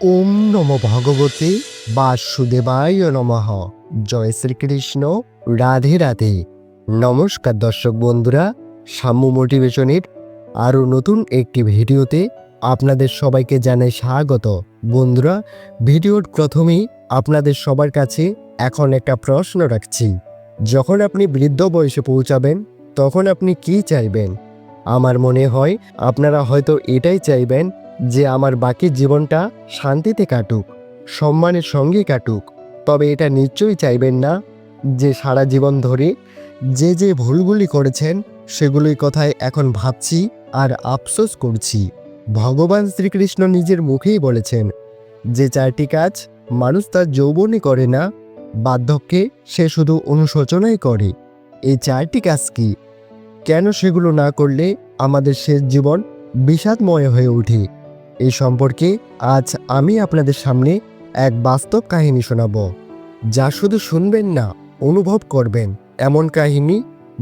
ওম নম ভগবতে বাসুদেবায় নমঃ। জয় শ্রীকৃষ্ণ। রাধে রাধে। নমস্কার দর্শক বন্ধুরা, সাম্য মোটিভেশনের আরও নতুন একটি ভিডিওতে আপনাদের সবাইকে জানাই স্বাগত। বন্ধুরা, ভিডিওর প্রথমেই আপনাদের সবার কাছে এখন একটা প্রশ্ন রাখছি। যখন আপনি বৃদ্ধ বয়সে পৌঁছাবেন, তখন আপনি কি চাইবেন? আমার মনে হয় আপনারা হয়তো এটাই চাইবেন যে আমার বাকি জীবনটা শান্তিতে কাটুক, সম্মানের সঙ্গে কাটুক, তবে এটা নিশ্চয়ই চাইবেন না যে সারা জীবন ধরে যে যে ভুলগুলি করেছেন, সেগুলোই কথায় এখন ভাবছি আর আফসোস করছি। ভগবান শ্রীকৃষ্ণ নিজের মুখেই বলেছেন, যে চারটি কাজ মানুষ তার যৌবনে করে না, বার্ধক্যে সে শুধু অনুশোচনাই করে। এই চারটি কাজ কি? কেন সেগুলো না করলে আমাদের শেষ জীবন বিষাদময় হয়ে ওঠে? এই সম্পর্কে আজ আমি আপনাদের সামনে এক বাস্তব কাহিনী শোনাব, যা শুধু শুনবেন না, অনুভব করবেন। এমন কাহিনী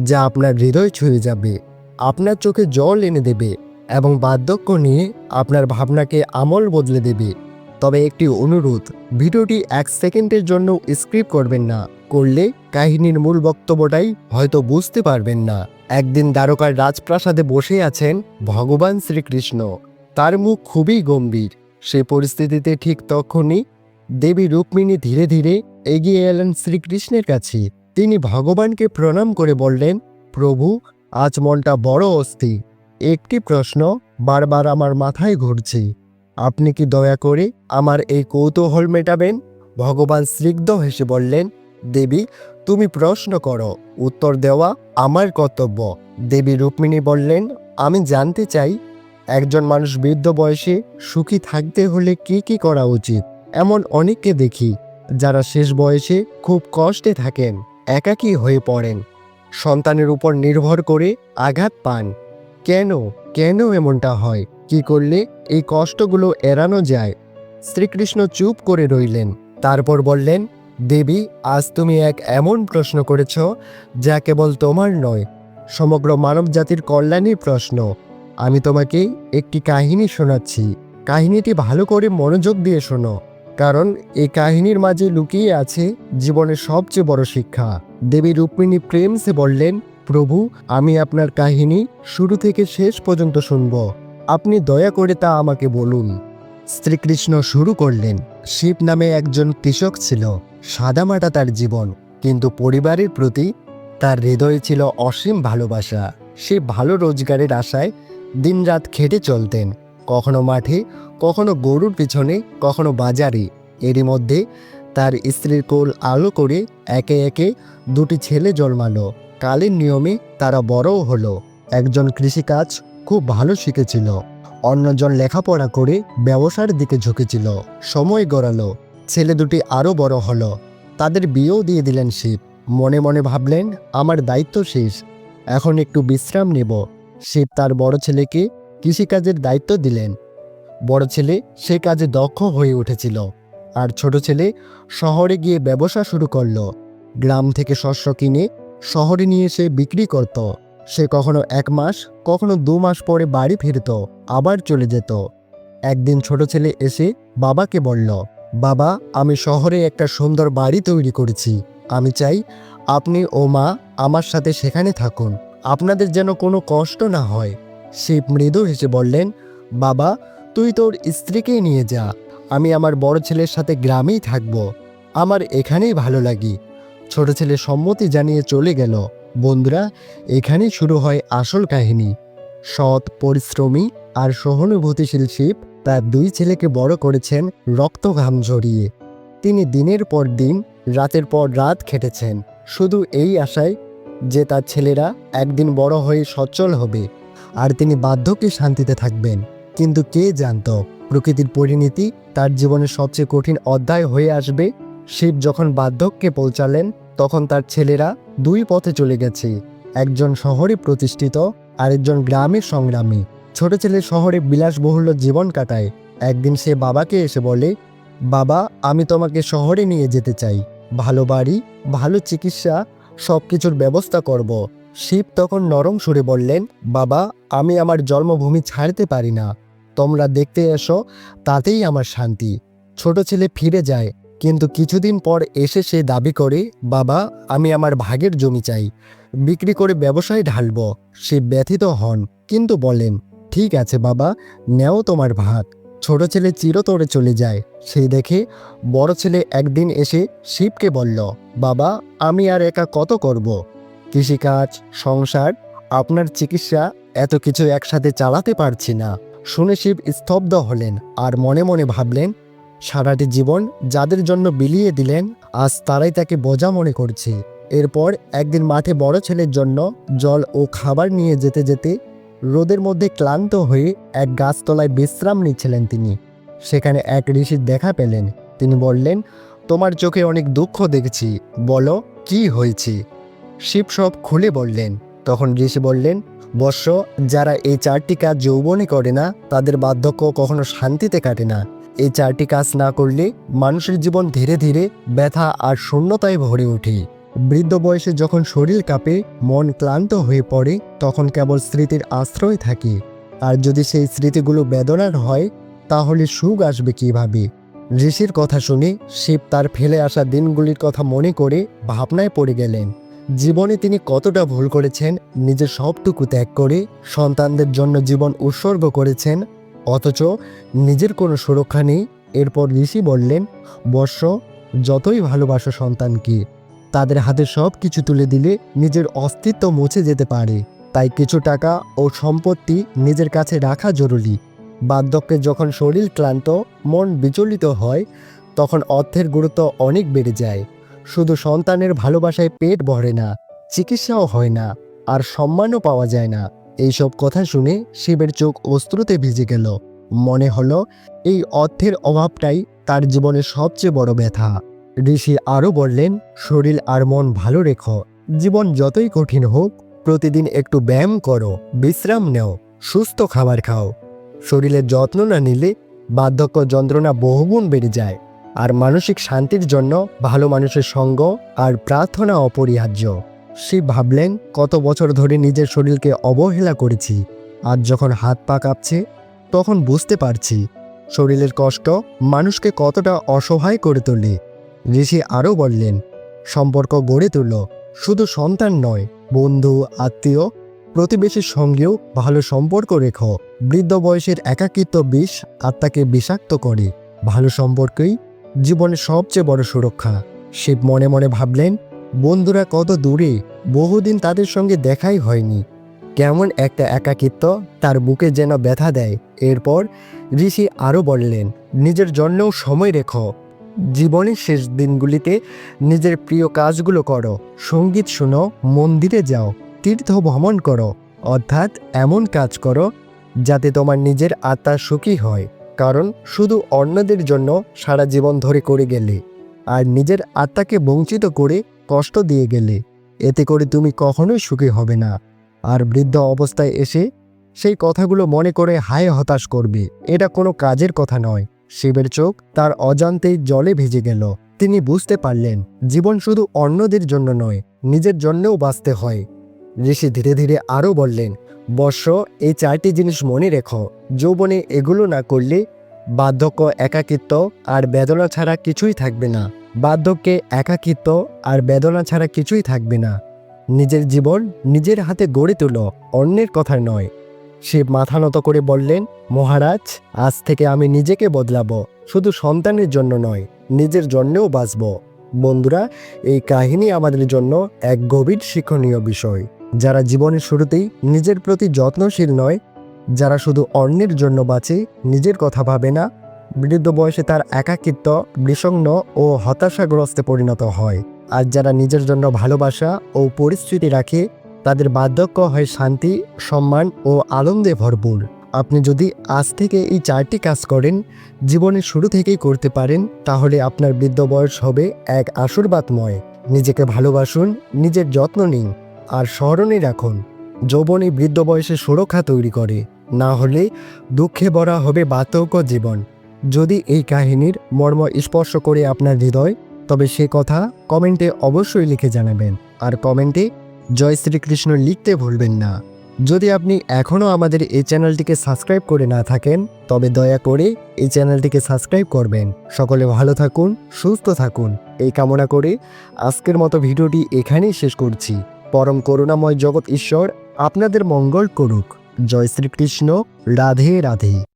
যা আপনার হৃদয় ছুঁয়ে যাবে, আপনার চোখে জল এনে দেবে এবং বার্ধক্য নিয়ে আপনার ভাবনাকে আমল বদলে দেবে। তবে একটি অনুরোধ, ভিডিওটি এক সেকেন্ডের জন্য স্ক্রিপ করবেন না, করলে কাহিনীর মূল বক্তব্যটাই হয়তো বুঝতে পারবেন না। একদিন দ্বারকার রাজপ্রাসাদে বসে আছেন ভগবান শ্রীকৃষ্ণ। তার মুখ খুবই গম্ভীর। সে পরিস্থিতিতে ঠিক তখনই দেবী রুক্মিণী ধীরে ধীরে এগিয়ে এলেন শ্রীকৃষ্ণের কাছে। তিনি ভগবানকে প্রণাম করে বললেন, প্রভু, আজ মনটা বড় অস্থি একটি প্রশ্ন বারবার আমার মাথায় ঘুরছে। আপনি কি দয়া করে আমার এই কৌতূহল মেটাবেন? ভগবান স্নিগ্ধ হেসে বললেন, দেবী, তুমি প্রশ্ন করো। উত্তর দেওয়া আমার কর্তব্য। দেবী রুক্মিণী বললেন, আমি জানতে চাই একজন মানুষ বৃদ্ধ বয়সে সুখী থাকতে হলে কি কি করা উচিত? এমন অনেককে দেখি যারা শেষ বয়সে খুব কষ্টে থাকেন, একাকী হয়ে পড়েন। সন্তানের উপর নির্ভর করে আঘাত পান। কেন? কেন এমনটা হয়? কি করলে এই কষ্টগুলো এড়ানো যায়? শ্রীকৃষ্ণ চুপ করে রইলেন। তারপর বললেন, দেবী, আজ তুমি এক এমন প্রশ্ন করেছ যা কেবল তোমার নয়, সমগ্র মানব জাতির কল্যাণের প্রশ্ন। আমি তোমাকে একটি কাহিনী শোনাচ্ছি। কাহিনীটি ভালো করে মনোযোগ দিয়ে শোনো, কারণ এই কাহিনীর মাঝে লুকিয়ে আছে জীবনের সবচেয়ে বড় শিক্ষা। দেবী রুক্মিণী প্রেম সে বললেন, প্রভু, আমি আপনার কাহিনী শুরু থেকে শেষ পর্যন্ত শুনব। আপনি দয়া করে তা আমাকে বলুন। শ্রীকৃষ্ণ শুরু করলেন। শিব নামে একজন কৃষক ছিল, সাদামাটা তার জীবন, কিন্তু পরিবারের প্রতি তার হৃদয়ে ছিল অসীম ভালোবাসা। সে ভালো রোজগারের আশায় দিনরাত খেটে চলতেন, কখনো মাঠে, কখনো গরুর পিছনে, কখনো বাজারে। এরই মধ্যে তার স্ত্রীর কোল আলো করে একে একে দুটি ছেলে জন্মালো। কালের নিয়মে তারা বড়ও হলো। একজন কৃষিকাজ খুব ভালো শিখেছিল, অন্যজন লেখাপড়া করে ব্যবসার দিকে ঝুঁকেছিল, সময় গড়ালো। ছেলে দুটি আরও বড় হলো। তাদের বিয়েও দিয়ে দিলেন শিব। মনে মনে ভাবলেন, আমার দায়িত্ব শেষ, এখন একটু বিশ্রাম নেব। শিব তার বড় ছেলেকে কৃষিকাজের দায়িত্ব দিলেন। বড় ছেলে সে কাজে দক্ষ হয়ে উঠেছিল আর ছোট ছেলে শহরে গিয়ে ব্যবসা শুরু করল। গ্রাম থেকে শস্য কিনে শহরে নিয়ে এসে বিক্রি করত। সে কখনো এক মাস, কখনো দু মাস পরে বাড়ি ফিরত, আবার চলে যেত। একদিন ছোট ছেলে এসে বাবাকে বলল, বাবা, আমি শহরে একটা সুন্দর বাড়ি তৈরি করেছি। আমি চাই আপনি ও মা আমার সাথে সেখানে থাকুন। আপনাদের যেন কোনো কষ্ট না হয়। শিব মৃদু হেসে বললেন, বাবা, তুই তোর স্ত্রীকেই নিয়ে যা। আমি আমার বড় ছেলের সাথে গ্রামেই থাকব। আমার এখানেই ভালো লাগি। ছোট ছেলে সম্মতি জানিয়ে চলে গেল। বন্ধুরা, এখানেই শুরু হয় আসল কাহিনী। সৎ, পরিশ্রমী আর সহানুভূতিশীল শিব তার দুই ছেলেকে বড় করেছেন রক্ত ঘাম ঝরিয়ে। তিনি দিনের পর দিন, রাতের পর রাত খেটেছেন। শুধু এই আশায় যে তার ছেলেরা একদিন বড় হয়ে সচ্ছল হবে আর তিনি বার্ধক্যে শান্তিতে থাকবেন। কিন্তু কে জানত, প্রকৃতির পরিণতি তার জীবনের সবচেয়ে কঠিন অধ্যায় হয়ে আসবে। শিব যখন বার্ধক্যে পৌঁছালেন, তখন তার ছেলেরা দুই পথে চলে গেছে। একজন শহরে প্রতিষ্ঠিত, আরেকজন গ্রামের সংগ্রামী। ছোট ছেলে শহরে বিলাসবহুল্য জীবন কাটায়। একদিন সে বাবাকে এসে বলে, বাবা, আমি তোমাকে শহরে নিয়ে যেতে চাই। ভালো বাড়ি, ভালো চিকিৎসা সব কিছুর ব্যবস্থা করব। শিব তখন নরম সুরে বললেন, বাবা, আমি আমার জন্মভূমি ছাড়তে পারি না। তোমরা দেখতে এসো, তাতেই আমার শান্তি। ছোট ছেলে ফিরে যায়, কিন্তু কিছুদিন পর এসে সে দাবি করে, বাবা, আমি আমার ভাগের জমি চাই। বিক্রি করে ব্যবসায় ঢালব। সে ব্যথিত হন, কিন্তু বলেন, ঠিক আছে বাবা, নেও তোমার ভাগ ছোট ছেলে চিরতরে চলে যায়। সেই দেখে বড় ছেলে একদিন এসে শিবকে বলল, বাবা, আমি আর একা কত করব? কৃষিকাজ, সংসার, আপনার চিকিৎসা, এত কিছু একসাথে চালাতে পারছি না। শুনে শিব স্তব্ধ হলেন আর মনে মনে ভাবলেন, সারাটি জীবন যাদের জন্য বিলিয়ে দিলেন, আজ তারাই তাকে বোঝা মনে করছে। এরপর একদিন মাঠে বড় ছেলের জন্য জল ও খাবার নিয়ে যেতে যেতে রোদের মধ্যে ক্লান্ত হয়ে এক গাছতলায় বিশ্রাম নিচ্ছিলেন তিনি। সেখানে এক ঋষির দেখা পেলেন। তিনি বললেন, তোমার চোখে অনেক দুঃখ দেখেছি। বলো, কি হয়েছে? শিব সব খুলে বললেন। তখন ঋষি বললেন বর্ষ যারা এই চারটি কাজ যৌবনে করে না, তাদের বার্ধক্য কখনো শান্তিতে কাটে না। এই চারটি কাজ না করলে মানুষের জীবন ধীরে ধীরে ব্যথা আর শূন্যতায় ভরে ওঠে। বৃদ্ধ বয়সে যখন শরীর কাঁপে, মন ক্লান্ত হয়ে পড়ে, তখন কেবল স্মৃতির আশ্রয় থাকে। আর যদি সেই স্মৃতিগুলো বেদনার হয়, তাহলে সুখ আসবে কীভাবে? ঋষির কথা শুনে শিব তার ফেলে আসা দিনগুলির কথা মনে করে ভাবনায় পড়ে গেলেন। জীবনে তিনি কতটা ভুল করেছেন, নিজের সবটুকু ত্যাগ করে সন্তানদের জন্য জীবন উৎসর্গ করেছেন, অথচ নিজের কোনো সুরক্ষা নেই। এরপর ঋষি বললেন, বর্ষ, যতই ভালোবাসো সন্তানকে। তাদের হাতে সব কিছু তুলে দিলে নিজের অস্তিত্ব মুছে যেতে পারে। তাই কিছু টাকা ও সম্পত্তি নিজের কাছে রাখা জরুরি। বার্ধক্যে যখন শরীর ক্লান্ত, মন বিচলিত হয়, তখন অর্থের গুরুত্ব অনেক বেড়ে যায়। শুধু সন্তানের ভালোবাসায় পেট ভরে না, চিকিৎসাও হয় না, আর সম্মানও পাওয়া যায় না। এইসব কথা শুনে শিবের চোখ অস্ত্রতে ভিজে গেল। মনে হলো, এই অর্থের অভাবটাই তার জীবনের সবচেয়ে বড় ব্যথা। ঋষি আরও বললেন, শরীর আর মন ভালো রেখো। জীবন যতই কঠিন হোক, প্রতিদিন একটু ব্যায়াম করো, বিশ্রাম নেও, সুস্থ খাবার খাও। শরীরের যত্ন না নিলে বার্ধক্য যন্ত্রণা বহুগুণ বেড়ে যায়। আর মানসিক শান্তির জন্য ভালো মানুষের সঙ্গ আর প্রার্থনা অপরিহার্য। শিব ভাবলেন, কত বছর ধরে নিজের শরীরকে অবহেলা করেছি। আজ যখন হাত পা কাঁপছে, তখন বুঝতে পারছি। শরীরের কষ্ট মানুষকে কতটা অসহায় করে তোলে। ঋষি আরও বললেন, সম্পর্ক গড়ে তুলো শুধু সন্তান নয়, বন্ধু, আত্মীয়, প্রতিবেশীর সঙ্গেও ভালো সম্পর্ক রেখো। বৃদ্ধ বয়সের একাকিত্ব বিষ আত্মাকে বিষাক্ত করে। ভালো সম্পর্কই জীবনের সবচেয়ে বড় সুরক্ষা। শিব মনে মনে ভাবলেন, বন্ধুরা কত দূরে, বহুদিন তাদের সঙ্গে দেখাই হয়নি। কেমন একটা একাকিত্ব তার বুকে যেন ব্যথা দেয়। এরপর ঋষি আরও বললেন, নিজের জন্যও সময় রেখো। জীবনের শেষ দিনগুলিতে নিজের প্রিয় কাজগুলো করো, সংগীত শোনো, মন্দিরে যাও, তীর্থ ভ্রমণ করো, অর্থাৎ এমন কাজ করো যাতে তোমার নিজের আত্মা সুখী হয়। কারণ শুধু অন্যদের জন্য সারা জীবন ধরে করে গেলে আর নিজের আত্মাকে বঞ্চিত করে কষ্ট দিয়ে গেলে, এতে করে তুমি কখনোই সুখী হবে না। আর বৃদ্ধ অবস্থায় এসে সেই কথাগুলো মনে করে হায় হতাশ করবে। এটা কোনো কাজের কথা নয়। শিবের চোখ তার অজান্তেই জলে ভিজে গেল। তিনি বুঝতে পারলেন, জীবন শুধু অন্যদের জন্য নয়, নিজের জন্যও বাঁচতে হয়। ঋষি ধীরে ধীরে আরও বললেন, বর্ষ, এই চারটি জিনিস মনে রেখো। যৌবনে এগুলো না করলে বার্ধক্য, একাকিত্ব আর বেদনা ছাড়া কিছুই থাকবে না। বার্ধক্যে একাকিত্ব আর বেদনা ছাড়া কিছুই থাকবে না। নিজের জীবন নিজের হাতে গড়ে তোলো, অন্যের কথা নয়। শিব মাথা নত করে বললেন, মহারাজ, আজ থেকে আমি নিজেকে বদলাবো। শুধু সন্তানের জন্য নয়, নিজের জন্যও বাঁচব। বন্ধুরা, এই কাহিনী আমাদের জন্য এক গভীর শিক্ষণীয় বিষয়। যারা জীবনের শুরুতেই নিজের প্রতি যত্নশীল নয়, যারা শুধু অন্যের জন্য বাঁচে, নিজের কথা ভাবে না, বৃদ্ধ বয়সে তার একাকিত্ব বিষণ্ণ ও হতাশাগ্রস্তে পরিণত হয়। আর যারা নিজের জন্য ভালোবাসা ও পরিস্থিতি রাখে তাদের বার্ধক্য হয় শান্তি, সম্মান ও আনন্দে ভরপুর। আপনি যদি আজ থেকে এই চারটি কাজ করেন জীবনের শুরু থেকেই করতে পারেন, তাহলে আপনার বৃদ্ধ বয়স হবে এক আশীর্বাদময়। নিজেকে ভালোবাসুন, নিজের যত্ন নিন, আর স্মরণে রাখুন যৌবনই বৃদ্ধ বয়সে সুরক্ষা তৈরি করে। না হলে দুঃখে ভরা হবে বার্ধক্য জীবন। যদি এই কাহিনীর মর্ম স্পর্শ করে আপনার হৃদয়, তবে সে কথা কমেন্টে অবশ্যই লিখে জানাবেন। আর কমেন্টে জয় শ্রীকৃষ্ণ লিখতে ভুলবেন না। যদি আপনি এখনও আমাদের এই চ্যানেলটিকে সাবস্ক্রাইব করে না থাকেন, তবে দয়া করে এই চ্যানেলটিকে সাবস্ক্রাইব করবেন। সকলে ভালো থাকুন, সুস্থ থাকুন। এই কামনা করে আজকের মতো ভিডিওটি এখানেই শেষ করছি। পরম করুণাময় জগৎ ঈশ্বর আপনাদের মঙ্গল করুক। জয় শ্রীকৃষ্ণ, রাধে রাধে।